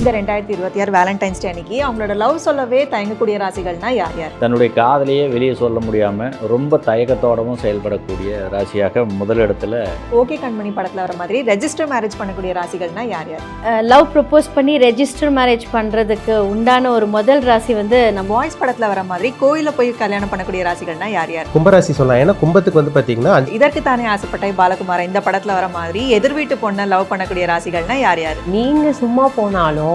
இந்த ரெண்டாயிரத்தி இருபத்தி ஆறு வேலண்டைன்ஸ் டே அன்னைக்கு அவங்களோட லவ் சொல்லவே தயங்கக்கூடிய ராசிகள்னா யார் யார்? தன்னுடைய காதலையே வெளியே சொல்ல முடியாமல் ரொம்ப தயக்கத்தோடவும் செயல்படக்கூடிய ராசியாக முதலிடத்துல ஓகே கண்மணி படத்துல வர மாதிரி ரெஜிஸ்டர் மேரேஜ் பண்ணக்கூடிய ராசிகள்னா யார் யார்? லவ் ப்ரப்போஸ் பண்ணி ரெஜிஸ்டர் மேரேஜ் பண்ணுறதுக்கு உண்டான ஒரு முதல் ராசி வந்து நம்ம பாய்ஸ் படத்துல வர மாதிரி கோயில போய் கல்யாணம் பண்ணக்கூடிய ராசிகள்னா யார் யார்? கும்பராசி சொல்லலாம் ஏன்னா கும்பத்துக்கு வந்து பார்த்தீங்கன்னா இதற்கு தானே ஆசைப்பட்ட பாலகுமாரா இந்த படத்துல வர மாதிரி எதிர் வீட்டு பொண்ணை லவ் பண்ணக்கூடிய ராசிகள்னா யார் யார்? நீங்க சும்மா போனாலும்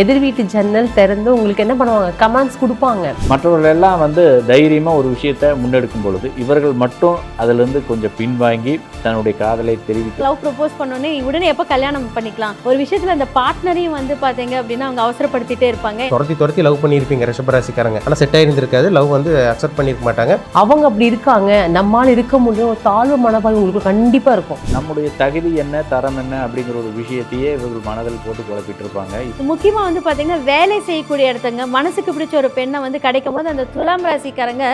எதிர் வீட்டு ஜன்னல் திறந்து உங்களுக்கு என்ன பண்ணுவாங்க? கமெண்ட்ஸ் கொடுப்பாங்க. மற்றவர்கள் எல்லாம் வந்து தைரியமாக ஒரு விஷயத்தை முன்னெடுக்கும் பொழுது இவர்கள் மட்டும் அதிலிருந்து கொஞ்சம் பின்வாங்கி தன்னுடைய காதலை தெரிவிக்க லவ் ப்ரப்போஸ் பண்ணோன்னே உடனே எப்போ கல்யாணம் பண்ணிக்கலாம்? ஒரு விஷயத்தில் அந்த பார்ட்னரையும் வந்து பார்த்தீங்க அப்படின்னா அவங்க அவசரப்படுத்திட்டே இருப்பாங்க. துரத்தி துரத்தி லவ் பண்ணியிருப்பீங்க ரிஷபராசிக்காரங்க. ஆனால் செட் ஆயிருந்திருக்காது லவ் வந்து அக்செப்ட் பண்ணியிருக்க மாட்டாங்க. அவங்க அப்படி இருக்காங்க. நம்மால் இருக்க முடியும். ஒரு தாழ்வு மனப்பான்மை உங்களுக்கு கண்டிப்பா இருக்கும். நம்முடைய தகுதி என்ன தரம் என்ன அப்படிங்கிற ஒரு விஷயத்தையே இவர்கள் மனதில் போட்டு குழப்பிட்டு இருப்பாங்க. முக்கியமாக வந்து பார்த்தீங்கன்னா வேலை செய்யக்கூடிய இடத்துங்க. மனசுக்கு பிடிச்ச ஒரு பெண்ணை வந்து கிடைக்கும் போது அந்த துலாம் ராசிக்காரங்க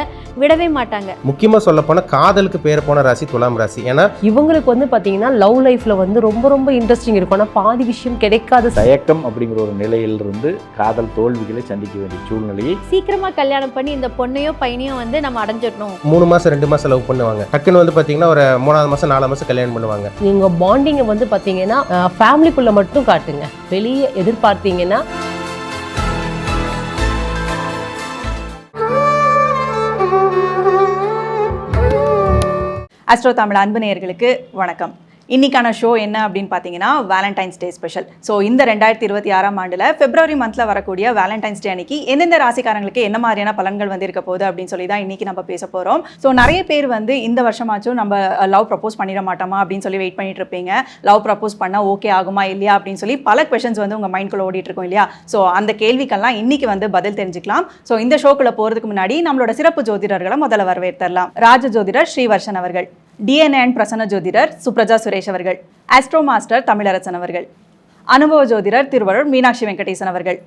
விடவே மாட்டாங்க. முக்கியமாக சொல்ல போனால் காதலுக்கு பேர் போன ராசி துலாம் ராசி. ஏன்னா இவங்களுக்கு வந்து பாத்தீங்கன்னா லவ் லைஃப்ல வந்து ரொம்ப ரொம்ப இன்ட்ரெஸ்டிங் இருக்கும். ஆனா பாதி விஷயம் கிடைக்காத தயக்கம் அப்படிங்கிற ஒரு நிலையிலிருந்து காதல் தோல்விகளை சந்திக்க வேண்டிய சூழ்நிலையை சீக்கிரமாக கல்யாணம் பண்ணி இந்த பொண்ணையோ பையனையோ வந்து நம்ம அடைஞ்சிடணும். மூணு மாதம் ரெண்டு மாதம் லவ் பண்ணுவாங்க. டக்குன்னு வந்து பார்த்தீங்கன்னா ஒரு மூணாவது மாதம் நாலு மாதம் கல்யாணம் பண்ணுவாங்க. நீங்க பாண்டிங்கை வந்து பாத்தீங்கன்னா ஃபேமிலிக்குள்ள மட்டும் காட்டுங்க. வெளியே பார்த்தீங்கன்னா அஸ்ட்ரோ தமிழ் அன்பு நேயர்களுக்கு வணக்கம். இன்னைக்கான ஷோ என்ன அப்படின்னு பார்த்தீங்கன்னா வேலண்டைன்ஸ் டே ஸ்பெஷல் ஸோ இந்த ரெண்டாயிரத்தி இருபத்தி ஆறாம் ஆண்டில் பிப்ரவரி மந்தில் வரக்கூடிய வேலண்டைன்ஸ் டே அன்னைக்கு எந்தெந்த ராசிக்காரங்களுக்கு என்ன மாதிரியான பலன்கள் வந்து இருக்க போகுது அப்படின்னு சொல்லி தான் இன்னைக்கு நம்ம பேச போகிறோம் ஸோ நிறைய பேர் வந்து இந்த வருஷமாச்சும் நம்ம லவ் ப்ரப்போஸ் பண்ணிட மாட்டோமா அப்படின்னு சொல்லி வெயிட் பண்ணிட்டு இருப்பீங்க. லவ் ப்ரப்போஸ் பண்ணால் ஓகே ஆகுமா இல்லையா அப்படின்னு சொல்லி பல கொஷன்ஸ் வந்து உங்கள் மைண்ட்குள்ளே ஓடிட்டு இருக்கும் இல்லையா? ஸோ அந்த கேள்விக்கெல்லாம் இன்னைக்கு வந்து பதில் தெரிஞ்சுக்கலாம். ஸோ இந்த ஷோக்குள்ள போகிறதுக்கு முன்னாடி நம்மளோட சிறப்பு ஜோதிடர்களை முதல்ல வரவேற்றலாம் ராஜ ஜோதிடர் ஸ்ரீவர்ஷன் அவர்கள். டிஎன்ஏ அண்ட் பிரசன்ன ஜோதிடர் சுப்ரஜா சுரேஷ் அவர்கள் ஆஸ்ட்ரோ மாஸ்டர் தமிழரசன் அவர்கள் அனுபவ ஜோதிடர் திருவள்ளூர் மீனாட்சி வெங்கடேசன் அவர்கள்.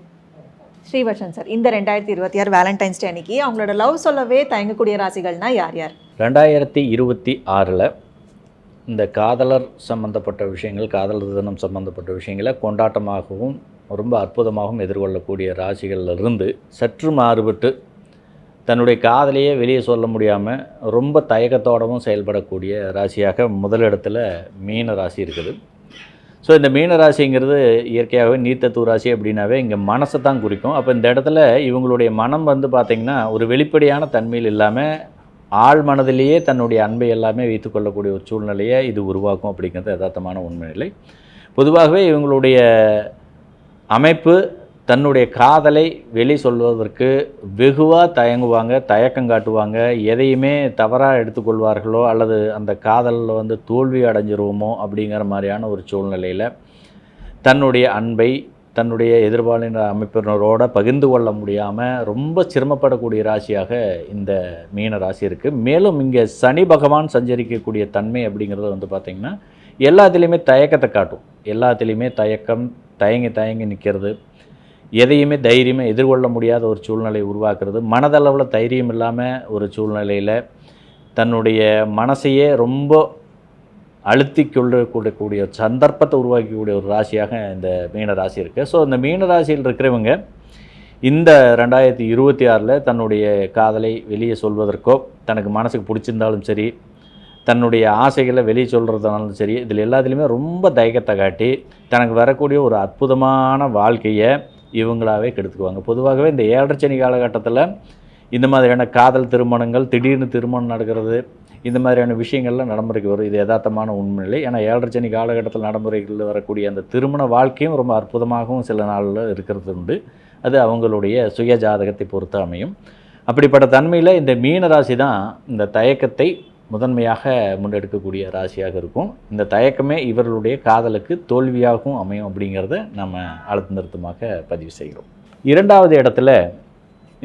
ஸ்ரீவர்ஷன் சார் இந்த ரெண்டாயிரத்தி இருபத்தி ஆறு வேலண்டைன்ஸ் டே அன்னைக்கு அவங்களோட லவ் சொல்லவே தயங்கக்கூடிய ராசிகள்னா யார் யார்? ரெண்டாயிரத்தி இருபத்தி ஆறில் இந்த காதலர் சம்பந்தப்பட்ட விஷயங்கள் காதலர் தினம் சம்பந்தப்பட்ட விஷயங்களை கொண்டாட்டமாகவும் ரொம்ப அற்புதமாகவும் எதிர்கொள்ளக்கூடிய ராசிகளிலிருந்து சற்று மாறுபட்டு தன்னுடைய காதலையே வெளியே சொல்ல முடியாமல் ரொம்ப தயக்கத்தோடவும் செயல்படக்கூடிய ராசியாக முதலிடத்தில் மீன ராசி இருக்குது. ஸோ இந்த மீன ராசிங்கிறது இயற்கையாகவே நீர்த்தத்துவ ராசி அப்படின்னாவே இங்கே மனசை தான் குறிக்கும். அப்போ இந்த இடத்துல இவங்களுடைய மனம் வந்து பார்த்திங்கன்னா ஒரு வெளிப்படையான தன்மையில் இல்லாமல் ஆழ் மனதிலேயே தன்னுடைய அன்பை எல்லாமே வைத்துக்கொள்ளக்கூடிய ஒரு சூழ்நிலையை இது உருவாக்கும் அப்படிங்கிறது யதார்த்தமான உண்மை நிலை பொதுவாகவே இவங்களுடைய அமைப்பு தன்னுடைய காதலை வெளி சொல்வதற்கு வெகுவாக தயங்குவாங்க தயக்கம் காட்டுவாங்க. எதையுமே தவறாக எடுத்துக்கொள்வார்களோ அல்லது அந்த காதலில் வந்து தோல்வி அடைஞ்சிருவோமோ அப்படிங்கிற மாதிரியான ஒரு சூழ்நிலையில் தன்னுடைய அன்பை தன்னுடைய எதிர்பாலின அமைப்பினரோட பகிர்ந்து கொள்ள முடியாமல் ரொம்ப சிரமப்படக்கூடிய ராசியாக இந்த மீன ராசி இருக்குது மேலும் இங்கே சனி பகவான் சஞ்சரிக்கக்கூடிய தன்மை அப்படிங்கிறது வந்து பார்த்திங்கன்னா எல்லாத்துலேயுமே தயக்கத்தை காட்டும். எல்லாத்துலேயுமே தயக்கம் தயங்கி தயங்கி நிற்கிறது எதையுமே தைரியமாக எதிர்கொள்ள முடியாத ஒரு சூழ்நிலை உருவாக்குறது. மனதளவில் தைரியம் இல்லாமல் ஒரு சூழ்நிலையில் தன்னுடைய மனசையே ரொம்ப அழுத்தி கொள்ளக்கூடிய சந்தர்ப்பத்தை உருவாக்கக்கூடிய ஒரு ராசியாக இந்த மீன ராசி இருக்குது ஸோ இந்த மீன ராசியில் இருக்கிறவங்க இந்த ரெண்டாயிரத்தி இருபத்தி ஆறில் தன்னுடைய காதலை வெளியே சொல்வதற்கோ தனக்கு மனசுக்கு பிடிச்சிருந்தாலும் சரி தன்னுடைய ஆசைகளை வெளியே சொல்கிறதுனாலும் சரி இதில் எல்லாத்துலேயுமே ரொம்ப தயக்கத்தை காட்டி தனக்கு வரக்கூடிய ஒரு அற்புதமான வாழ்க்கையை இவங்களாவே கெடுத்துக்குவாங்க. பொதுவாகவே இந்த ஏழரை சனி காலகட்டத்தில் இந்த மாதிரியான காதல் திருமணங்கள் திடீர்னு திருமணம் நடக்கிறது இந்த மாதிரியான விஷயங்கள்லாம் நடைமுறைக்கு வரும். இது யதார்த்தமான உண்மைநிலை ஏன்னா ஏழரை சனி காலகட்டத்தில் நடைமுறைகளில் வரக்கூடிய அந்த திருமண வாழ்க்கையும் ரொம்ப அற்புதமாகவும் சில நாளில் இருக்கிறது உண்டு. அது அவங்களுடைய சுய ஜாதகத்தை பொறுத்து அமையும். அப்படிப்பட்ட தன்மையில் இந்த மீன ராசி தான் இந்த தயக்கத்தை முதன்மையாக முன்னெடுக்கக்கூடிய ராசியாக இருக்கும். இந்த தயக்கமே இவர்களுடைய காதலுக்கு தோல்வியாகவும் அமையும் அப்படிங்கிறத நம்ம அழுத்த நிறுத்தமாக பதிவு செய்கிறோம். இரண்டாவது இடத்துல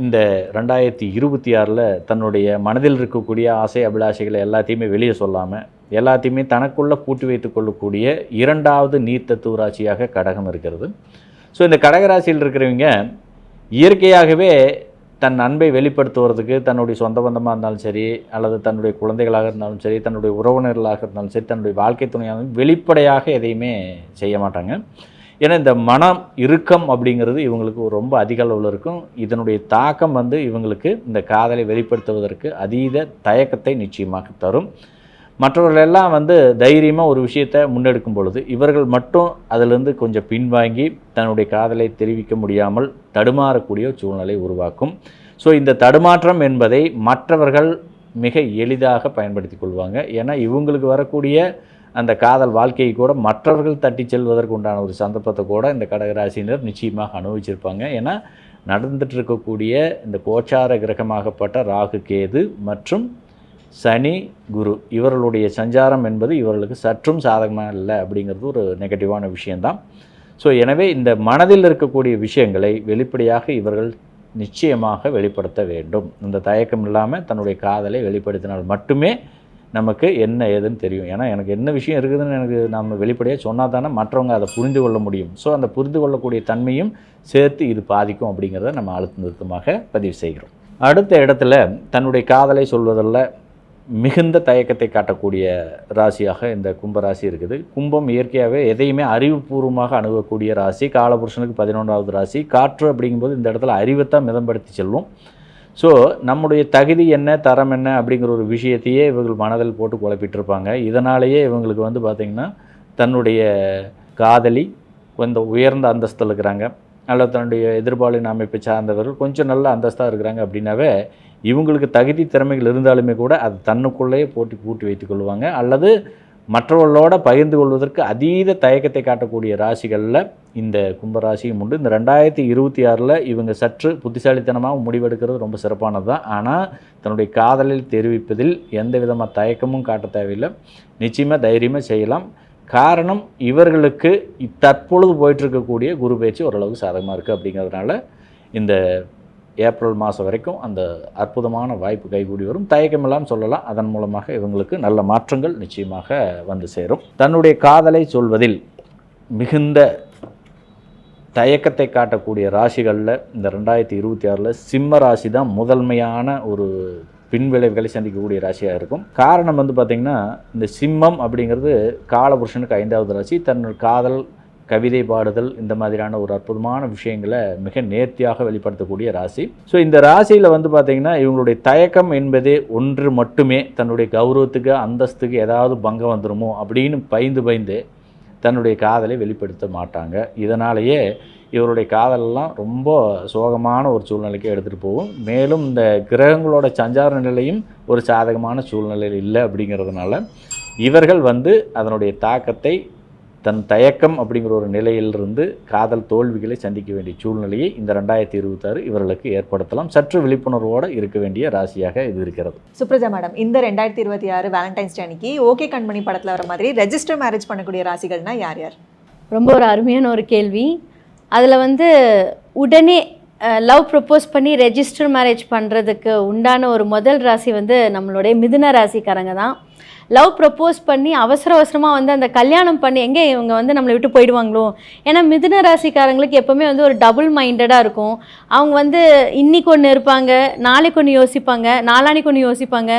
இந்த ரெண்டாயிரத்தி இருபத்தி ஆறில் தன்னுடைய மனதில் இருக்கக்கூடிய ஆசை அபிலாஷைகளை எல்லாத்தையுமே வெளியே சொல்லாமல் எல்லாத்தையுமே தனக்குள்ளே பூட்டி வைத்து கொள்ளக்கூடிய இரண்டாவது நீர்த்தத்துவ ராசியாக கடகம் இருக்கிறது. ஸோ இந்த கடகராசியில் இருக்கிறவங்க இயற்கையாகவே தன் அன்பை வெளிப்படுத்துவதற்கு தன்னுடைய சொந்த பந்தமாக இருந்தாலும் சரி அல்லது தன்னுடைய குழந்தைகளாக இருந்தாலும் சரி தன்னுடைய உறவினர்களாக இருந்தாலும் சரி தன்னுடைய வாழ்க்கை துணையாக இருந்தாலும் வெளிப்படையாக எதையுமே செய்ய மாட்டாங்க. ஏன்னா இந்த மனம் இறுக்கம் அப்படிங்கிறது இவங்களுக்கு ரொம்ப அதிக அளவில் இருக்கும். இதனுடைய தாக்கம் வந்து இவங்களுக்கு இந்த காதலை வெளிப்படுத்துவதற்கு அதீத தயக்கத்தை நிச்சயமாக தரும். மற்றவர்கள் எல்லாம் வந்து தைரியமாக ஒரு விஷயத்தை முன்னெடுக்கும் பொழுது இவர்கள் மட்டும் அதிலிருந்து கொஞ்சம் பின்வாங்கி தன்னுடைய காதலை தெரிவிக்க முடியாமல் தடுமாறக்கூடிய சூழ்நிலை உருவாக்கும். ஸோ இந்த தடுமாற்றம் என்பதை மற்றவர்கள் மிக எளிதாக பயன்படுத்தி கொள்வாங்க. ஏன்னா இவங்களுக்கு வரக்கூடிய அந்த காதல் வாழ்க்கையை கூட மற்றவர்கள் தட்டி செல்வதற்கு உண்டான ஒரு சந்தர்ப்பத்தை கூட இந்த கடகராசினர் நிச்சயமாக அனுபவிச்சிருப்பாங்க. ஏன்னா நடந்துட்டு இருக்கக்கூடிய இந்த கோச்சார கிரகமாகப்பட்ட ராகு கேது மற்றும் சனி குரு இவர்களுடைய சஞ்சாரம் என்பது இவர்களுக்கு சற்றும் சாதகமாக இல்லை அப்படிங்கிறது ஒரு நெகட்டிவான விஷயந்தான் ஸோ எனவே இந்த மனதில் இருக்கக்கூடிய விஷயங்களை வெளிப்படையாக இவர்கள் நிச்சயமாக வெளிப்படுத்த வேண்டும். இந்த தயக்கம் இல்லாமல் தன்னுடைய காதலை வெளிப்படுத்தினால் மட்டுமே நமக்கு என்ன ஏதுன்னு தெரியும். ஏன்னா எனக்கு என்ன விஷயம் இருக்குதுன்னு எனக்கு நம்ம வெளிப்படையாக சொன்னால் தானே மற்றவங்க அதை புரிந்து கொள்ள முடியும். ஸோ அந்த புரிந்து கொள்ளக்கூடிய தன்மையும் சேர்த்து இது பாதிக்கும் அப்படிங்கிறத நம்ம அழுத்த நிறுத்தமாக பதிவு செய்கிறோம். அடுத்த இடத்துல தன்னுடைய காதலை சொல்வதில் மிகுந்த தயக்கத்தை காட்டக்கூடிய ராசியாக இந்த கும்பராசி இருக்குது. கும்பம் இயற்கையாகவே எதையுமே அறிவுபூர்வமாக அணுகக்கூடிய ராசி. காலபுருஷனுக்கு பதினொன்றாவது ராசி. காற்று அப்படிங்கும்போது இந்த இடத்துல அறிவைத்தான் மிதம்படுத்தி செல்லும். ஸோ நம்முடைய தகுதி என்ன தரம் என்ன அப்படிங்கிற ஒரு விஷயத்தையே இவர்கள் மனதில் போட்டு குழப்பிட்டு இருப்பாங்க இதனாலேயே இவங்களுக்கு வந்து பார்த்திங்கன்னா தன்னுடைய காதலி கொஞ்சம் உயர்ந்த அந்தஸ்தில் இருக்கிறாங்க. அல்லது தன்னுடைய எதிர்பாலின அமைப்பை சார்ந்தவர்கள் கொஞ்சம் நல்ல அந்தஸ்தாக இருக்கிறாங்க அப்படின்னாவே இவங்களுக்கு தகுதி திறமைகள் இருந்தாலுமே கூட அது தன்னுக்குள்ளேயே போட்டி பூட்டி வைத்துக் கொள்வாங்க. அல்லது மற்றவர்களோட பகிர்ந்து கொள்வதற்கு அதீத தயக்கத்தை காட்டக்கூடிய ராசிகளில் இந்த கும்பராசியும் உண்டு. இந்த ரெண்டாயிரத்தி இருபத்தி ஆறில் இவங்க சற்று புத்திசாலித்தனமாக முடிவெடுக்கிறது ரொம்ப சிறப்பானது தான். ஆனால் தன்னுடைய காதலில் தெரிவிப்பதில் எந்த விதமாக தயக்கமும் காட்ட தேவையில்லை. நிச்சயமாக தைரியமாக செய்யலாம். காரணம் இவர்களுக்கு தற்பொழுது போயிட்டுருக்கக்கூடிய குரு பேச்சு ஓரளவுக்கு சாதகமாக இருக்குது அப்படிங்கிறதுனால இந்த ஏப்ரல் மாதம் வரைக்கும் அந்த அற்புதமான வாய்ப்பு கைகூடி வரும். தயக்கமெல்லாம் சொல்லலாம். அதன் மூலமாக இவங்களுக்கு நல்ல மாற்றங்கள் நிச்சயமாக வந்து சேரும். தன்னுடைய காதலை சொல்வதில் மிகுந்த தயக்கத்தை காட்டக்கூடிய ராசிகளில் இந்த ரெண்டாயிரத்தி இருபத்தி ஆறில் சிம்ம ராசி தான் முதன்மையான ஒரு பின்விளைவுகளை சந்திக்கக்கூடிய ராசியாக இருக்கும். காரணம் வந்து பார்த்திங்கன்னா இந்த சிம்மம் அப்படிங்கிறது காலபுருஷனுக்கு ஐந்தாவது ராசி. தன் காதல் கவிதை பாடுதல் இந்த மாதிரியான ஒரு அற்புதமான விஷயங்களை மிக நேர்த்தியாக வெளிப்படுத்தக்கூடிய ராசி. ஸோ இந்த ராசியில் வந்து பார்த்திங்கன்னா இவங்களுடைய தயக்கம் என்பதே ஒன்று மட்டுமே. தன்னுடைய கௌரவத்துக்கு அந்தஸ்துக்கு ஏதாவது பங்கம் வந்துருமோ அப்படின்னு பயந்து பயந்து தன்னுடைய காதலை வெளிப்படுத்த மாட்டாங்க. இதனாலேயே இவருடைய காதலெல்லாம் ரொம்ப சோகமான ஒரு சூழ்நிலைக்கு எடுத்துகிட்டு போகும். மேலும் இந்த கிரகங்களோட சஞ்சார நிலையும் ஒரு சாதகமான சூழ்நிலையில் இல்லை அப்படிங்கிறதுனால இவர்கள் வந்து அதனுடைய தாக்கத்தை தன் தயக்கம் அப்படிங்கிற ஒரு நிலையிலிருந்து காதல் தோல்விகளை சந்திக்க வேண்டிய சூழ்நிலையை இந்த ரெண்டாயிரத்தி இருபத்தாறு இவர்களுக்கு ஏற்படுத்தலாம். சற்று விழிப்புணர்வோடு இருக்க வேண்டிய ராசியாக இது இருக்கிறது. சுப்ரஜா மேடம் இந்த ரெண்டாயிரத்தி இருபத்தி ஆறு வேலண்டைன்ஸ் டே அன்னைக்கு ஓகே கண்மணி படத்தில் வர மாதிரி ரெஜிஸ்டர் மேரேஜ் பண்ணக்கூடிய ராசிகள்னா யார் யார்? ரொம்ப ஒரு அருமையான ஒரு கேள்வி. அதில் வந்து உடனே லவ் ப்ரப்போஸ் பண்ணி ரெஜிஸ்டர் மேரேஜ் பண்ணுறதுக்கு உண்டான ஒரு முதல் ராசி வந்து நம்மளுடைய மிதுன ராசிக்காரங்க தான். லவ் ப்ரப்போஸ் பண்ணி அவசர அவசரமாக வந்து அந்த கல்யாணம் பண்ணி எங்கே இவங்க வந்து நம்மளை விட்டு போயிடுவாங்களோ? ஏன்னா மிதுன ராசிக்காரங்களுக்கு எப்போவுமே வந்து ஒரு டபுள் மைண்டடாக இருக்கும். அவங்க வந்து இன்னைக்கு ஒன்று இருப்பாங்க நாளைக்கு ஒன்று யோசிப்பாங்க நாளானிக்கு ஒன்று யோசிப்பாங்க.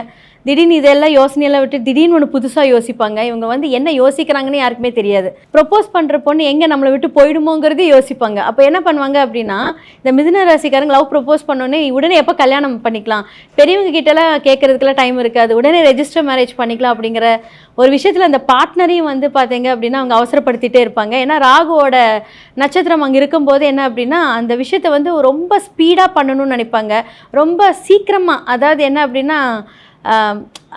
திடீர்னு இதெல்லாம் யோசனையெல்லாம் விட்டு திடீர்னு ஒன்று புதுசாக யோசிப்பாங்க. இவங்க வந்து என்ன யோசிக்கிறாங்கன்னு யாருக்குமே தெரியாது. ப்ரொப்போஸ் பண்ணுற பொண்ணு எங்கே நம்மளை விட்டு போயிடுமோங்கிறதே யோசிப்பாங்க. அப்போ என்ன பண்ணுவாங்க அப்படின்னா இந்த மிதுன ராசிக்காரங்க லவ் ப்ரொப்போஸ் பண்ணோன்னே உடனே எப்போ கல்யாணம் பண்ணிக்கலாம்? பெரியவங்க கிட்டலாம் கேட்கறதுக்கெல்லாம் டைம் இருக்காது. உடனே ரெஜிஸ்டர் மேரேஜ் பண்ணிக்கலாம் அப்படிங்கிற ஒரு விஷயத்தில் அந்த பார்ட்னரையும் வந்து பார்த்தீங்க அப்படின்னா அவங்க அவசரப்படுத்திட்டே இருப்பாங்க. ஏன்னா ராகுவோட நட்சத்திரம் அங்கே இருக்கும்போது என்ன அப்படின்னா அந்த விஷயத்தை வந்து ரொம்ப ஸ்பீடாக பண்ணணும்னு நினைப்பாங்க. ரொம்ப சீக்கிரமாக அதாவது என்ன அப்படின்னா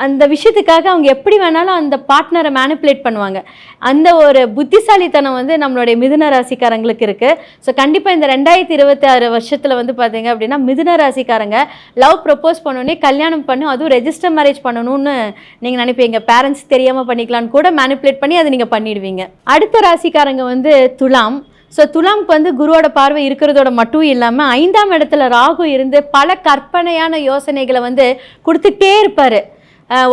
அந்த விஷயத்துக்காக அவங்க எப்படி வேணாலும் அந்த பார்ட்னரை மேனிப்புலேட் பண்ணுவாங்க. அந்த ஒரு புத்திசாலித்தனம் வந்து நம்மளுடைய மிதுன ராசிக்காரங்களுக்கு இருக்குது ஸோ கண்டிப்பாக இந்த ரெண்டாயிரத்தி இருபத்தி ஆறு வருஷத்தில் வந்து பார்த்தீங்க அப்படின்னா மிதுன ராசிக்காரங்க லவ் ப்ரப்போஸ் பண்ணோன்னே கல்யாணம் பண்ணி அதுவும் ரெஜிஸ்டர் மேரேஜ் பண்ணணும்னு நீங்கள் நினைப்பீங்க. பேரண்ட்ஸ் தெரியாமல் பண்ணிக்கலாம்னு கூட மேனிப்புலேட் பண்ணி அதை நீங்கள் பண்ணிடுவீங்க. அடுத்த ராசிக்காரங்க வந்து துலாம். ஸோ துலாம்க்கு வந்து குருவோட பார்வை இருக்கிறதோட மட்டும் இல்லாமல் ஐந்தாம் இடத்துல ராகு இருந்து பல கற்பனையான யோசனைகளை வந்து கொடுத்துட்டே இருப்பார்.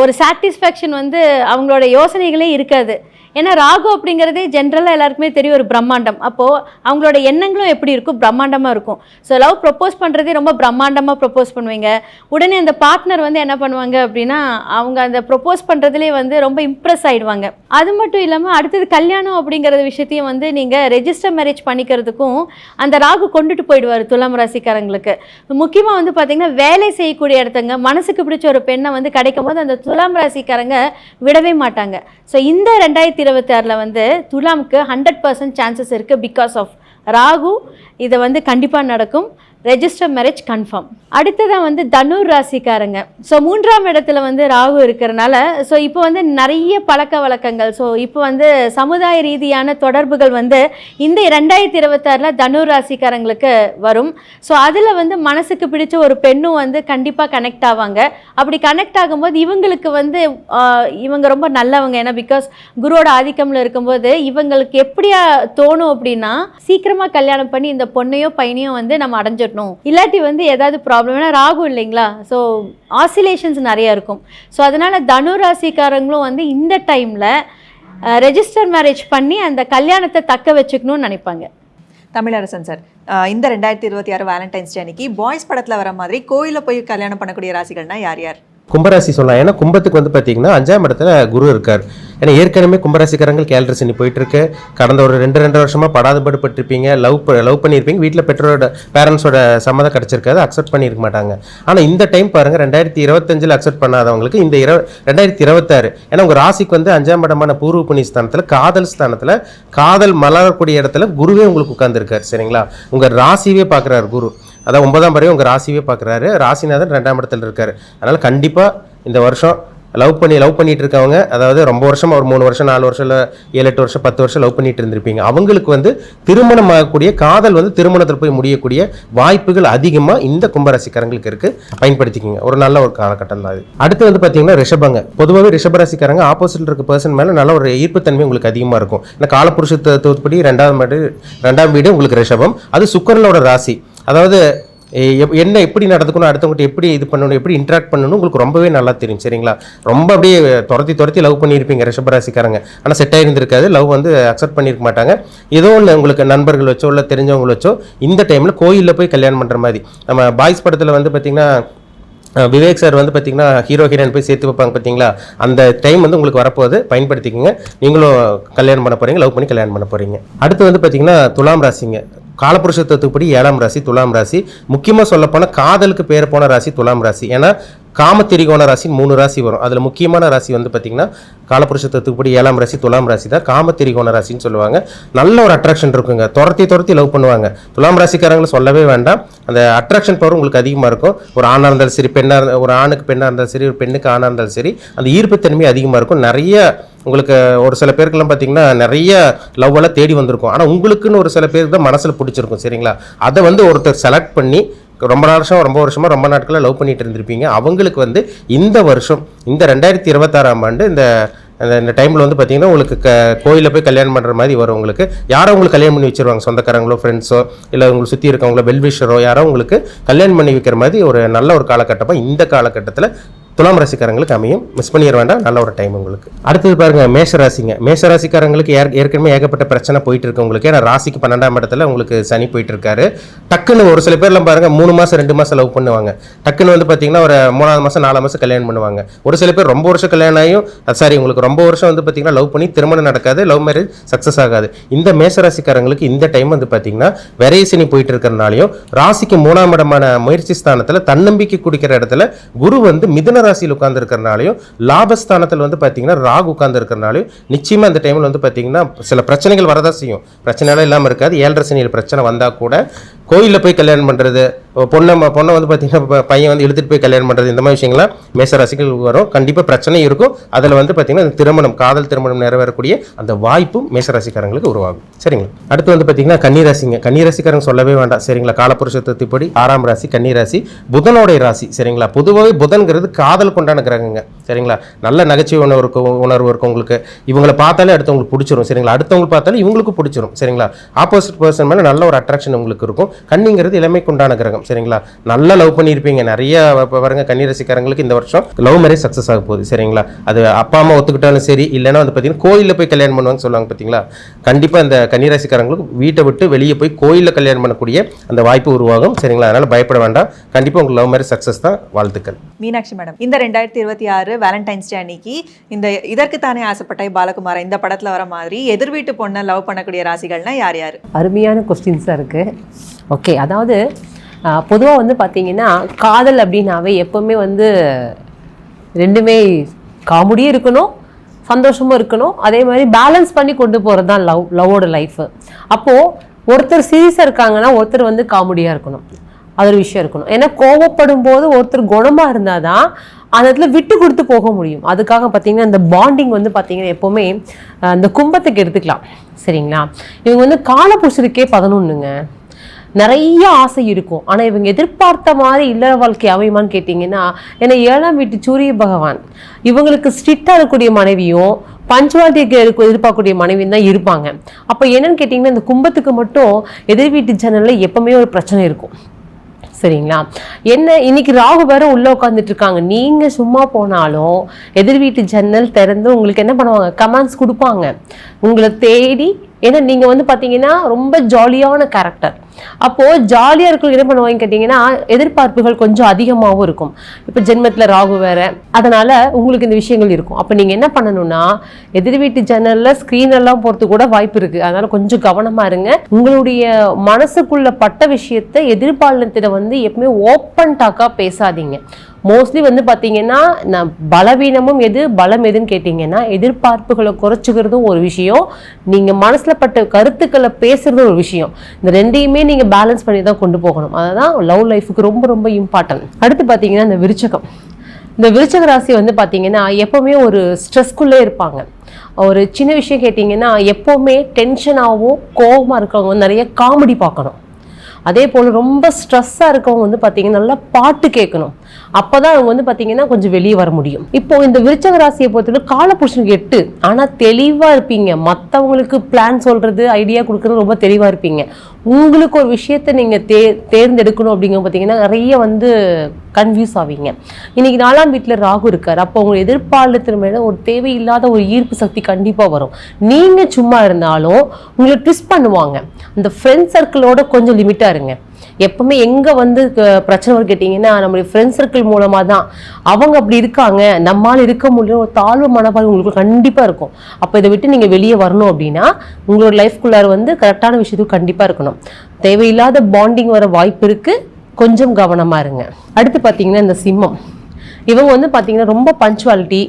ஒரு சாட்டிஸ்ஃபேக்ஷன் வந்து அவங்களோட யோசனைகளே இருக்காது. ஏன்னா ராகு அப்படிங்கிறதே ஜென்ரலாக எல்லாருக்குமே தெரியும் ஒரு பிரம்மாண்டம். அப்போது அவங்களோட எண்ணங்களும் எப்படி இருக்கும்? பிரம்மாண்டமாக இருக்கும். ஸோ லவ் ப்ரொப்போஸ் பண்ணுறதே ரொம்ப பிரம்மாண்டமாக ப்ரொப்போஸ் பண்ணுவீங்க. உடனே அந்த பார்ட்னர் வந்து என்ன பண்ணுவாங்க அப்படின்னா அவங்க அந்த ப்ரொப்போஸ் பண்ணுறதுலேயே வந்து ரொம்ப இம்ப்ரெஸ் ஆகிடுவாங்க அது மட்டும் இல்லாமல் அடுத்தது கல்யாணம் அப்படிங்கிற விஷயத்தையும் வந்து நீங்கள் ரெஜிஸ்டர் மேரேஜ் பண்ணிக்கிறதுக்கும் அந்த ராகு கொண்டுட்டு போயிடுவார் துலாம் ராசிக்காரங்களுக்கு. முக்கியமாக வந்து பார்த்திங்கன்னா வேலை செய்யக்கூடிய இடத்துங்க மனசுக்கு பிடிச்ச ஒரு பெண்ணை வந்து கிடைக்கும் போது அந்த துலாம் ராசிக்காரங்க விடவே மாட்டாங்க. ஸோ இந்த ரெண்டாயிரத்தி இருபத்தி ஆறில் வந்து துலாமுக்கு ஹண்ட்ரட் பர்சன்ட் சான்சஸ் இருக்குது பிகாஸ் ஆஃப் ராகு. இதை வந்து கண்டிப்பாக நடக்கும். ரெஜிஸ்டர் மேரேஜ் கன்ஃபார்ம் அடுத்ததான் வந்து தனுர் ராசிக்காரங்க. ஸோ மூன்றாம் இடத்துல வந்து ராகு இருக்கிறனால ஸோ இப்போ வந்து நிறைய பழக்க வழக்கங்கள். ஸோ இப்போ வந்து சமுதாய ரீதியான தொடர்புகள் வந்து இந்த ரெண்டாயிரத்தி இருபத்தாறில் தனுர் ராசிக்காரங்களுக்கு வரும். ஸோ அதில் வந்து மனசுக்கு பிடிச்ச ஒரு பெண்ணும் வந்து கண்டிப்பாக கனெக்ட் ஆவாங்க. அப்படி கனெக்ட் ஆகும்போது இவங்களுக்கு வந்து இவங்க ரொம்ப நல்லவங்க. ஏன்னா பிகாஸ் குருவோட ஆதிக்கம்ல இருக்கும்போது இவங்களுக்கு எப்படியா தோணும் அப்படின்னா சீக்கிரமாக கல்யாணம் பண்ணி இந்த பொண்ணையோ பையனையோ வந்து நம்ம அடைஞ்சிடணும் இல்லாட்டி வந்து ஏதாவது ப்ராப்ளம் ஏன்னா ராகு இல்லைங்களா? ஸோ ஆசிலேஷன்ஸ் நிறையா இருக்கும். ஸோ அதனால் தனு ராசிக்காரங்களும் வந்து இந்த டைமில் ரெஜிஸ்டர் மேரேஜ் பண்ணி அந்த கல்யாணத்தை தக்க வச்சுக்கணும்னு நினைப்பாங்க. தமிழரசன் சார் இந்த ரெண்டாயிரத்தி இருபத்தி ஆறு வேலண்டைன்ஸ் டே அன்னைக்கு பாய்ஸ் படத்தில் வர மாதிரி கோயிலில் போய் கல்யாணம் பண்ணக்கூடிய ராசிகள்னா யார் யார்? கும்பராசி சொல்லலாம். ஏன்னா கும்பத்துக்கு வந்து பார்த்தீங்கன்னா அஞ்சாம் இடத்துல குரு இருக்கார். ஏன்னா ஏற்கனவே கும்பராசிக்காரங்கள் கேலரி சனி போயிட்டு இருக்கு. கடந்த ஒரு ரெண்டு ரெண்டு வருஷமாக படாதபாடு பட்டிருப்பீங்க. லவ் லவ் பண்ணியிருப்பீங்க. வீட்டில் பெற்றோரோட பேரண்ட்ஸோட சம்மதம் கிடச்சிருக்காது. அக்செப்ட் பண்ணியிருக்க மாட்டாங்க. ஆனால் இந்த டைம் பாருங்க ரெண்டாயிரத்தி இருபத்தஞ்சில் அக்செப்ட் பண்ணாதவங்களுக்கு இந்த இரு ரெண்டாயிரத்தி இருபத்தாறு. ஏன்னா உங்கள் ராசிக்கு வந்து அஞ்சாம் இடமான பூர்வ புண்ணிய ஸ்தானத்தில் காதல் ஸ்தானத்தில் காதல் மலரக்கூடிய இடத்துல குருவே உங்களுக்கு உட்காந்துருக்கார் சரிங்களா? உங்கள் ராசியே பார்க்குறாரு குரு. அதான் ஒன்பதாம் பறவை உங்கள் ராசியே பார்க்குறாரு. ராசிநாதன் ரெண்டாம் இடத்துல இருக்கார். அதனால் கண்டிப்பாக இந்த வருஷம் லவ் பண்ணி லவ் பண்ணிட்டு இருக்கவங்க அதாவது ரொம்ப வருஷம் ஒரு மூணு வருஷம் நாலு வருஷம் இல்லை ஏழு எட்டு வருஷம் பத்து வருஷம் லவ் பண்ணிட்டு இருந்திருப்பீங்க. அவங்களுக்கு வந்து திருமணம் ஆகக்கூடிய காதல் வந்து திருமணத்தில் போய் முடியக்கூடிய வாய்ப்புகள் அதிகமாக இந்த கும்பராசிக்காரங்களுக்கு இருக்கு. பயன்படுத்திக்கிங்க. ஒரு நல்ல ஒரு காலகட்டம் தான் அது. அடுத்து வந்து பார்த்தீங்கன்னா ரிஷபங்க. பொதுவாகவே ரிஷபராசிக்காரங்க ஆப்போசிட்ல இருக்க பர்சன் மேலே நல்ல ஒரு ஈர்ப்புத்தன்மை உங்களுக்கு அதிகமாக இருக்கும். இந்த காலப்புருஷ தத்துவப்படி ரெண்டாவது வீடு ரெண்டாம் வீடு உங்களுக்கு ரிஷபம். அது சுக்கரனோட ராசி. அதாவது எப்- என்ன எப்படி நடந்துக்கணும் அடுத்தவங்ககிட்ட எப்படி இது பண்ணணும் எப்படி இன்ட்ராக்ட் பண்ணணும் உங்களுக்கு ரொம்பவே நல்லா தெரியும் சரிங்களா? ரொம்ப அப்படியே துரத்தி துரத்தி லவ் பண்ணியிருப்பீங்க ரிஷபராசிக்காரங்க ஆனால் செட் ஆகிருந்திருக்காது லவ் வந்து அக்செப்ட் பண்ணியிருக்க மாட்டாங்க. ஏதோ ஒன்று உங்களுக்கு நண்பர்கள் வச்சோ இல்லை தெரிஞ்சவங்க வச்சோ இந்த டைமில் கோயிலில் போய் கல்யாணம் பண்ணுற மாதிரி. நம்ம பாய்ஸ் படத்தில் வந்து பார்த்திங்கன்னா விவேக் சார் வந்து பார்த்தீங்கன்னா ஹீரோ ஹீரோயின் போய் சேர்த்து வைப்பாங்க பார்த்தீங்களா அந்த டைம் வந்து உங்களுக்கு வரப்போகுது பயன்படுத்திக்கங்க. நீங்களும் கல்யாணம் பண்ண போகிறீங்க லவ் பண்ணி கல்யாணம் பண்ண போகிறீங்க அடுத்து வந்து பார்த்தீங்கன்னா துலாம் ராசிங்க. காலப்புருஷ தத்துவப்படி ஏழாம் ராசி துலாம் ராசி. முக்கியமாக சொல்லப்போனால் காதலுக்கு பேர் போன ராசி துலாம் ராசி. ஏன்னா காமத்திரிகோண ராசி மூணு ராசி வரும். அதில் முக்கியமான ராசி வந்து பார்த்தீங்கன்னா காலப்புருஷ தத்துவப்படி ஏழாம் ராசி துலாம் ராசி தான். காமத்திரிகோண ராசின்னு சொல்லுவாங்க. நல்ல ஒரு அட்ராக்ஷன் இருக்குங்க. துரத்தி துரத்தி லவ் பண்ணுவாங்க. துலாம் ராசிக்காரங்களை சொல்லவே வேண்டாம். அந்த அட்ராக்ஷன் பவர் உங்களுக்கு அதிகமாக இருக்கும். ஒரு ஆணாக இருந்தாலும் சரி பெண்ணாக இருந்தால் ஒரு ஆணுக்கு பெண்ணாக இருந்தாலும் சரி ஒரு பெண்ணுக்கு ஆணாக இருந்தாலும் சரி அந்த ஈர்ப்புத்தன்மை அதிகமாக இருக்கும். நிறைய உங்களுக்கு ஒரு சில பேருக்குலாம் பார்த்தீங்கன்னா நிறைய லவ் எல்லாம் தேடி வந்திருக்கும். ஆனால் உங்களுக்குன்னு ஒரு சில பேருக்கு தான் மனசில் பிடிச்சிருக்கும் சரிங்களா? அதை வந்து ஒருத்தர் செலக்ட் பண்ணி ரொம்ப வருஷம் ரொம்ப வருஷமாக ரொம்ப நாட்களாக லவ் பண்ணிட்டு இருந்திருப்பீங்க. அவங்களுக்கு வந்து இந்த வருஷம் இந்த ரெண்டாயிரத்தி இருபத்தாறாம் ஆண்டு இந்த அந்த இந்த டைமில் வந்து பார்த்தீங்கன்னா உங்களுக்கு க கோயிலில் போய் கல்யாணம் பண்ணுற மாதிரி வரும் உங்களுக்கு. யாரோ உங்களுக்கு கல்யாணம் பண்ணி வச்சிருவாங்க சொந்தக்காரங்களோ ஃப்ரெண்ட்ஸோ இல்லை உங்களுக்கு சுற்றி இருக்கவங்களோ வெல்விஷரோ யாரோ உங்களுக்கு கல்யாணம் பண்ணி வைக்கிற மாதிரி ஒரு நல்ல ஒரு காலகட்டமாக இந்த காலகட்டத்தில் துலாம் ராசிக்காரங்களுக்கு அமையும். மிஸ் பண்ணிட வேண்டாம் நல்ல ஒரு டைம் உங்களுக்கு. அடுத்தது பாருங்க மேஷ ராசிங்க. மேஷ ராசிக்காரங்களுக்கு ஏற்- ஏற்கனவே ஏகப்பட்ட பிரச்சனை போயிட்டு இருக்கு உங்களுக்கு. ஏன்னா ராசிக்கு பன்னெண்டாம் இடத்துல உங்களுக்கு சனி போயிட்டு இருக்காரு. டக்குன்னு ஒரு சில பேர்லாம் பாருங்க மூணு மாசம் ரெண்டு மாசம் லவ் பண்ணுவாங்க. டக்குன்னு வந்து பார்த்தீங்கன்னா ஒரு மூணாவது மாசம் நாலாம் மாசம் கல்யாணம் பண்ணுவாங்க. ஒரு சில பேர் ரொம்ப வருஷம் கல்யாணம் ஆகியும் சாரி உங்களுக்கு ரொம்ப வருஷம் வந்து பார்த்தீங்கன்னா லவ் பண்ணி திருமணம் நடக்காது லவ் மேரேஜ் சக்ஸஸ் ஆகாது. இந்த மேசராசிக்காரங்களுக்கு இந்த டைம் வந்து பார்த்தீங்கன்னா விரைய போயிட்டு இருக்கிறனாலையும் ராசிக்கு மூணாம் இடமான முயற்சி ஸ்தானத்தில் தன்னம்பிக்கை குடிக்கிற இடத்துல குரு வந்து மிதுன ராசியில் உட்கார்ந்துருக்கிறனாலையும் லாபஸ்தானத்தில் வந்து பார்த்தீங்கன்னா ராகு உட்கார்ந்துருக்கிறனாலையும் நிச்சயமாக அந்த டைமில் வந்து பார்த்தீங்கன்னா சில பிரச்சனைகள் வரதான் செய்யும். பிரச்சனைலாம் இல்லாமல் இருக்காது. ஏழரை சனியில் பிரச்சனை வந்தால் கூட கோயிலில் போய் கல்யாணம் பண்ணுறது பொண்ணை ம- பொண்ணை வந்து பார்த்தீங்கன்னா பையன் வந்து இழுத்துட்டு போய் கல்யாணம் பண்ணுறது இந்த மாதிரி விஷயங்கள்லாம் மேச வரும். கண்டிப்பாக பிரச்சனை இருக்கும். அதில் வந்து பார்த்தீங்கன்னா திருமணம் காதல் திருமணம் நிறைவேறக்கூடிய அந்த வாய்ப்பும் மேசராசிக்காரங்களுக்கு உருவாகும். சரிங்களா? அடுத்து வந்து பார்த்தீங்கன்னா கன்னிராசிங்க. கன்னிராசிக்காரங்க சொல்லவே வேண்டாம். சரிங்களா? காலப்புருஷத்துப்படி ஆறாம் ராசி கன்னிராசி புதனோடைய ராசி. சரிங்களா? பொதுவாகவே புதன்கிறது காதல் கொண்டான கிரகங்க. சரிங்களா? நல்ல நகைச்சுவை உணர்வு இருக்கும் உணர்வு இருக்கும் உங்களுக்கு. இவங்களை பார்த்தாலே அடுத்தவங்களுக்கு பிடிச்சிரும் சரிங்களா? அடுத்தவங்களுக்கு பார்த்தாலே இவங்களுக்கு பிடிச்சிரும் சரிங்களா? ஆப்போசிட் பர்சன் மேலே நல்ல ஒரு அட்ராக்ஷன் உங்களுக்கு இருக்கும். கண்ணிங்கிறது இளமைக்கு உண்டான கிரகம் சரிங்களா? நல்லா லவ் பண்ணியிருப்பீங்க. நிறைய இப்போ பாருங்க கன்னிரசிக்காரங்களுக்கு இந்த வருஷம் லவ் மேரேஜ் சக்ஸஸ் ஆக போகுது சரிங்களா? அது அப்பா அம்மா ஒத்துக்கிட்டாலும் சரி இல்லைன்னா வந்து பார்த்தீங்கன்னா கோயிலில் போய் கல்யாணம் பண்ணுவாங்கன்னு சொல்லுவாங்க பார்த்தீங்களா கண்டிப்பாக இந்த கன்னிராசிக்காரங்களுக்கு வீட்டை விட்டு வெளியே போய் கோயிலில் கல்யாணம் பண்ணக்கூடிய அந்த வாய்ப்பு உருவாகும் சரிங்களா? அதனால் பயப்பட வேண்டாம். கண்டிப்பாக உங்களுக்கு லவ் மேரேஜ் சக்ஸஸ் தான் வாழ்த்துக்கள். மீனாட்சி மேடம் இந்த ரெண்டாயிரத்தி இருபத்தி ஆறு வேலண்டைன்ஸ் டே அன்னைக்கு. இந்த இதற்கு தானே ஆசைப்பட்ட பாலகுமாரா? இந்த படத்தில் வர மாதிரி எதிர் வீட்டு பொண்ணை லவ் பண்ணக்கூடிய ராசிகள்னா யார் யார்? அருமையான கொஸ்டின்ஸாக இருக்குது ஓகே அதாவது பொதுவாக வந்து பார்த்தீங்கன்னா காதல் அப்படின்னாவே எப்போவுமே வந்து ரெண்டுமே காமெடியும் இருக்கணும் சந்தோஷமும் இருக்கணும். அதே மாதிரி பேலன்ஸ் பண்ணி கொண்டு போகிறது தான் லவ் லவ்வோட லைஃபு அப்போது ஒருத்தர் சீரியஸாக இருக்காங்கன்னா ஒருத்தர் வந்து காமெடியாக இருக்கணும். அது ஒரு விஷயம் இருக்கணும். ஏன்னா கோவப்படும் போது ஒருத்தர் குணமாக இருந்தால் தான் அந்த இடத்துல விட்டு கொடுத்து போக முடியும். அதுக்காக பார்த்தீங்கன்னா அந்த பாண்டிங் வந்து பார்த்தீங்கன்னா எப்போவுமே அந்த இந்த கும்பத்துக்கு எடுத்துக்கலாம். சரிங்களா? இவங்க வந்து காலபுருஷருக்கே பதினொன்றுங்க நிறைய ஆசை இருக்கும். ஆனால் இவங்க எதிர்பார்த்த மாதிரி இல்லற வாழ்க்கை அமையுமான்னு கேட்டிங்கன்னா ஏன்னா ஏழாம் வீட்டு சூரிய பகவான். இவங்களுக்கு ஸ்ட்ரிக்டாக இருக்கக்கூடிய மனைவியும் பஞ்சுவாலிட்டிக்கு இருக்க எதிர்பார்க்கக்கூடிய மனைவியும் தான் இருப்பாங்க. அப்போ என்னன்னு கேட்டிங்கன்னா இந்த கும்பத்துக்கு மட்டும் எதிர் வீட்டு ஜன்னலில் எப்பவுமே ஒரு பிரச்சனை இருக்கும். சரிங்களா? என்ன இன்னைக்கு ராகு வேற உள்ள உட்காந்துட்டு இருக்காங்க. நீங்க சும்மா போனாலும் எதிர் வீட்டு ஜன்னல் திறந்து உங்களுக்கு என்ன பண்ணுவாங்க? கமெண்ட்ஸ் கொடுப்பாங்க. உங்களை தேடி ஏன்னா நீங்கள் வந்து பார்த்தீங்கன்னா ரொம்ப ஜாலியான கேரக்டர் அப்போது ஜாலியாக இருக்கிறவங்க என்ன பண்ணுவாங்க கேட்டிங்கன்னா எதிர்பார்ப்புகள் கொஞ்சம் அதிகமாகவும் இருக்கும். இப்போ ஜென்மத்தில் ராகு வேறு அதனால் உங்களுக்கு இந்த விஷயங்கள் இருக்கும். அப்போ நீங்கள் என்ன பண்ணணும்னா எதிர் வீட்டு ஜன்னலில் ஸ்க்ரீன் எல்லாம் போகிறது கூட வாய்ப்பு இருக்குது அதனால் கொஞ்சம் கவனமாக இருங்க. உங்களுடைய மனசுக்குள்ள பட்ட விஷயத்தை எதிர்பாலனத்தில் வந்து எப்பவுமே ஓப்பன் டாக்காக பேசாதீங்க. மோஸ்ட்லி வந்து பார்த்தீங்கன்னா நான் பலவீனமும் எது பலம் எதுன்னு கேட்டிங்கன்னா எதிர்பார்ப்புகளை குறைச்சிக்கிறதும் ஒரு விஷயம். நீங்கள் மனசில் பட்ட கருத்துக்களை பேசுகிறதும் ஒரு விஷயம். இந்த ரெண்டையுமே நீங்கள் பேலன்ஸ் பண்ணி தான் கொண்டு போகணும். அதுதான் லவ் லைஃபுக்கு ரொம்ப ரொம்ப இம்பார்ட்டன்ட் அடுத்து பார்த்தீங்கன்னா இந்த விருச்சகம். இந்த விருச்சக ராசி வந்து பார்த்தீங்கன்னா எப்போவுமே ஒரு ஸ்ட்ரெஸ்க்குள்ளே இருப்பாங்க. ஒரு சின்ன விஷயம் கேட்டிங்கன்னா எப்போவுமே டென்ஷனாகவும் கோபமாக இருக்கிறவங்க நிறைய காமெடி பார்க்கணும். அதே போல் ரொம்ப ஸ்ட்ரெஸ்ஸாக இருக்கவங்க வந்து பார்த்தீங்கன்னா நல்லா பாட்டு கேட்கணும். அப்போ தான் அவங்க வந்து பார்த்தீங்கன்னா கொஞ்சம் வெளியே வர முடியும். இப்போ இந்த விருச்சக ராசியை பொறுத்தவரை காலப்புருஷனுக்கு எட்டு. ஆனால் தெளிவாக இருப்பீங்க. மற்றவங்களுக்கு பிளான் சொல்கிறது ஐடியா கொடுக்குறது ரொம்ப தெளிவாக இருப்பீங்க. உங்களுக்கு ஒரு விஷயத்தை நீங்கள் தே தேர்ந்தெடுக்கணும் அப்படிங்க பார்த்தீங்கன்னா நிறைய வந்து கன்ஃபியூஸ் ஆவீங்க. இன்னைக்கு நாலாம் வீட்டில் ராகு இருக்கார். அப்போ உங்க எதிர்பாலத்தின் மேலே ஒரு தேவையில்லாத ஒரு ஈர்ப்பு சக்தி கண்டிப்பாக வரும். நீங்கள் சும்மா இருந்தாலும் உங்களை ட்விஸ்ட் பண்ணுவாங்க. அந்த ஃப்ரெண்ட் சர்க்கிளோட கொஞ்சம் லிமிட்டாக இருங்க. எப்பவுமே எங்கே வந்து பிரச்சனை கேட்டிங்கன்னா நம்மளுடைய ஃப்ரெண்ட்ஸ் சர்க்கிள் மூலமாக தான் அவங்க அப்படி இருக்காங்க நம்மால் இருக்க முடியும் ஒரு தாழ்வு மனப்பான்மை உங்களுக்கு கண்டிப்பாக இருக்கும். அப்போ இதை விட்டு நீங்கள் வெளியே வரணும் அப்படின்னா உங்களோட லைஃப்குள்ளார வந்து கரெக்டான விஷயத்துக்கு கண்டிப்பாக இருக்கணும். தேவையில்லாத பாண்டிங் வர வாய்ப்பு இருக்குது கொஞ்சம் கவனமாக இருங்க. அடுத்து பார்த்தீங்கன்னா இந்த சிம்மம். இவங்க வந்து பார்த்தீங்கன்னா ரொம்ப பஞ்சுவாலிட்டி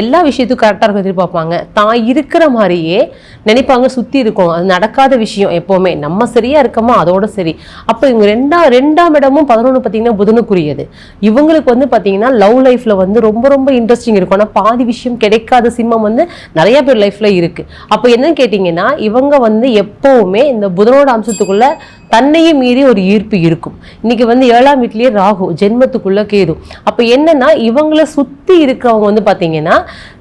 எல்லா விஷயத்துக்கும் கரெக்டாக இருக்கும் எதிர்பார்ப்பாங்க. தான் இருக்கிற மாதிரியே நினைப்பாங்க சுற்றி இருக்கும். அது நடக்காத விஷயம் எப்போவுமே. நம்ம சரியாக இருக்கோமா அதோட சரி. அப்போ இவங்க ரெண்டாம் ரெண்டாம் இடமும் பதினொன்று பார்த்தீங்கன்னா புதனுக்குரியது. இவங்களுக்கு வந்து பார்த்தீங்கன்னா லவ் லைஃப்பில் வந்து ரொம்ப ரொம்ப இன்ட்ரெஸ்டிங் இருக்கும். ஆனால் பாதி விஷயம் கிடைக்காத சிம்மம் வந்து நிறைய பேர் லைஃப்பில் இருக்குது அப்போ என்னன்னு கேட்டிங்கன்னா இவங்க வந்து எப்போவுமே இந்த புதனோட அம்சத்துக்குள்ளே தன்னையும் மீறி ஒரு ஈர்ப்பு இருக்கும். இன்னைக்கு வந்து ஏழாம் வீட்லேயே ராகு ஜென்மத்துக்குள்ளே கேது. அப்போ என்னன்னா இவங்களை சுற்றி இருக்கிறவங்க வந்து பார்த்தீங்கன்னா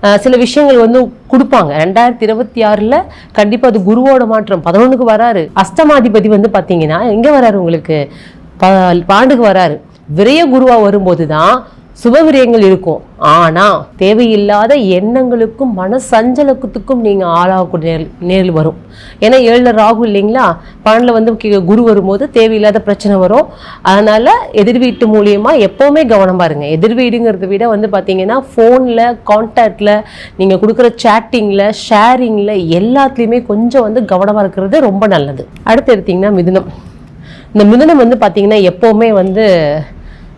அஹ், சில விஷயங்கள் வந்து கொடுப்பாங்க. ரெண்டாயிரத்தி இருபத்தி ஆறுல கண்டிப்பா அது குருவோட மாற்றம் பதினொன்றுக்கு வராரு. அஷ்டமாதிபதி வந்து பாத்தீங்கன்னா எங்க வராரு உங்களுக்கு? ப- பாண்டுக்கு வராரு. விரய குருவா வரும்போது தான் சுபவிரியங்கள் இருக்கும். ஆனால் தேவையில்லாத எண்ணங்களுக்கும் மன நீங்கள் ஆளாகக்கூடிய நேர் நேரில் வரும். ஏன்னா ஏழில் ராகு இல்லைங்களா? பன்னெண்டில் வந்து குரு வரும்போது தேவையில்லாத பிரச்சனை வரும். அதனால் எதிர் வீட்டு மூலியமா எப்பவுமே கவனமா இருங்க எதிர் வீடுங்கிறத விட வந்து பார்த்தீங்கன்னா ஃபோனில் கான்டாக்டில் நீங்கள் கொடுக்குற சேட்டிங்கில் ஷேரிங்கில் எல்லாத்துலேயுமே கொஞ்சம் வந்து கவனமாக இருக்கிறது ரொம்ப நல்லது. அடுத்து எடுத்திங்கன்னா மிதுனம். இந்த மிதுனம் வந்து பார்த்திங்கன்னா எப்போவுமே வந்து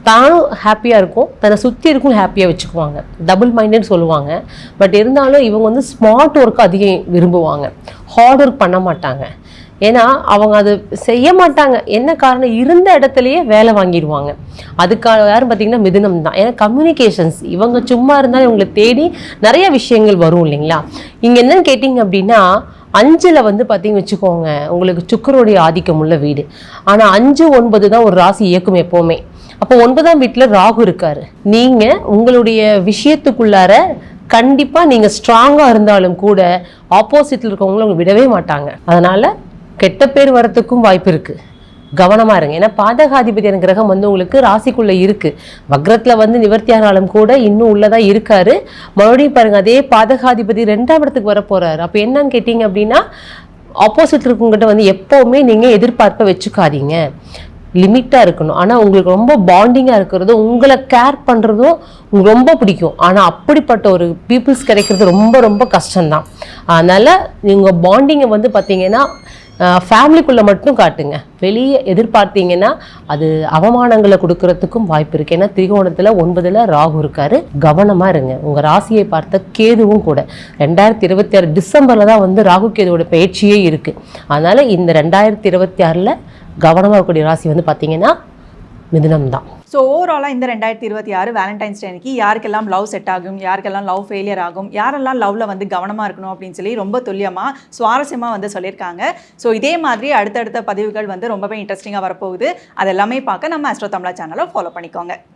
தானும் ஹாப்பியாக இருக்கும். தன்னை சுற்றி இருக்கும் ஹாப்பியாக வச்சுக்குவாங்க. டபுள் மைண்டட் சொல்லுவாங்க. பட் இருந்தாலும் இவங்க வந்து ஸ்மார்ட் ஒர்க் அதிகம் விரும்புவாங்க. ஹார்ட் ஒர்க் பண்ண மாட்டாங்க. ஏன்னா அவங்க அது செய்ய மாட்டாங்க. என்ன காரணம்? இருந்த இடத்துலையே வேலை வாங்கிடுவாங்க. அதுக்காக யாரும் பார்த்தீங்கன்னா மிதுனம் தான். ஏன்னா கம்யூனிகேஷன்ஸ் இவங்க சும்மா இருந்தாலும் இவங்களை தேடி நிறைய விஷயங்கள் வரும் இல்லைங்களா? இங்கே என்னன்னு கேட்டிங்க அப்படின்னா அஞ்சில் வந்து பார்த்தீங்கன்னு வச்சுக்கோங்க. உங்களுக்கு சுக்கரோடைய ஆதிக்கம் உள்ள வீடு. ஆனால் அஞ்சு ஒன்பது தான் ஒரு ராசி இயக்கும் எப்போவுமே. அப்போ ஒன்பதாம் வீட்டில் ராகு இருக்காரு. நீங்கள் உங்களுடைய விஷயத்துக்குள்ளார கண்டிப்பாக நீங்கள் ஸ்ட்ராங்காக இருந்தாலும் கூட ஆப்போசிட்டில் இருக்கவங்களும் அவங்க விடவே மாட்டாங்க. அதனால் கெட்ட பேர் வரத்துக்கும் வாய்ப்பு இருக்குது கவனமா இருங்க. ஏன்னா பாதகாதிபதியான கிரகம் வந்து உங்களுக்கு ராசிக்குள்ளே இருக்குது வக்ரத்தில் வந்து நிவர்த்தியானாலும் கூட இன்னும் உள்ளதாக இருக்காரு. மறுபடியும் பாருங்கள் அதே பாதகாதிபதி ரெண்டாம் இடத்துக்கு வர போகிறாரு அப்போ என்னன்னு கேட்டிங்க அப்படின்னா ஆப்போசிட் இருக்கவங்ககிட்ட வந்து எப்போவுமே நீங்கள் எதிர்பார்ப்பை வச்சுக்காதீங்க. லிமிட்டாக இருக்கணும். ஆனால் உங்களுக்கு ரொம்ப பாண்டிங்காக இருக்கிறதும் உங்களை கேர் பண்ணுறதும் உங்களுக்கு ரொம்ப பிடிக்கும். ஆனால் அப்படிப்பட்ட ஒரு பீப்புள்ஸ் கிடைக்கிறது ரொம்ப ரொம்ப கஷ்டம்தான். அதனால் நீங்கள் பாண்டிங்கை வந்து பார்த்தீங்கன்னா ஃபேமிலிக்குள்ளே மட்டும் காட்டுங்க. வெளியே எதிர்பார்த்தீங்கன்னா அது அவமானங்களை கொடுக்கறதுக்கும் வாய்ப்பு இருக்குது ஏன்னா திரிகோணத்தில் ஒன்பதில் ராகு இருக்காரு. கவனமாக இருங்க. உங்கள் ராசியை பார்த்த கேதுவும் கூட. ரெண்டாயிரத்தி இருபத்தி ஆறு டிசம்பரில் தான் வந்து ராகு கேதுவோட பயிற்சியே இருக்குது அதனால் இந்த ரெண்டாயிரத்தி இருபத்தி ஆறில் கவனமாக இருக்கக்கூடிய ராசி வந்து பார்த்தீங்கன்னா மிதுனம் தான். ஸோ ஓவராலாக இந்த ரெண்டாயிரத்தி இருபத்தி ஆறு வேலண்டைன்ஸ் டே அன்னைக்கு யாருக்கெல்லாம் லவ் செட் ஆகும் யாருக்கெல்லாம் லவ் ஃபெயிலியர் ஆகும் யாரெல்லாம் லவ்ல வந்து கவனமாக இருக்கணும் அப்படின்னு சொல்லி ரொம்ப துல்லியமாக சுவாரஸ்யமாக வந்து சொல்லியிருக்காங்க. ஸோ இதே மாதிரி அடுத்தடுத்த பதிவுகள் வந்து ரொம்பவே இன்ட்ரெஸ்டிங்காக வரப்போகுது. அது எல்லாமே பார்க்க நம்ம அஸ்ட்ரோ தமிழா சேனலை ஃபாலோ பண்ணிக்கோங்க.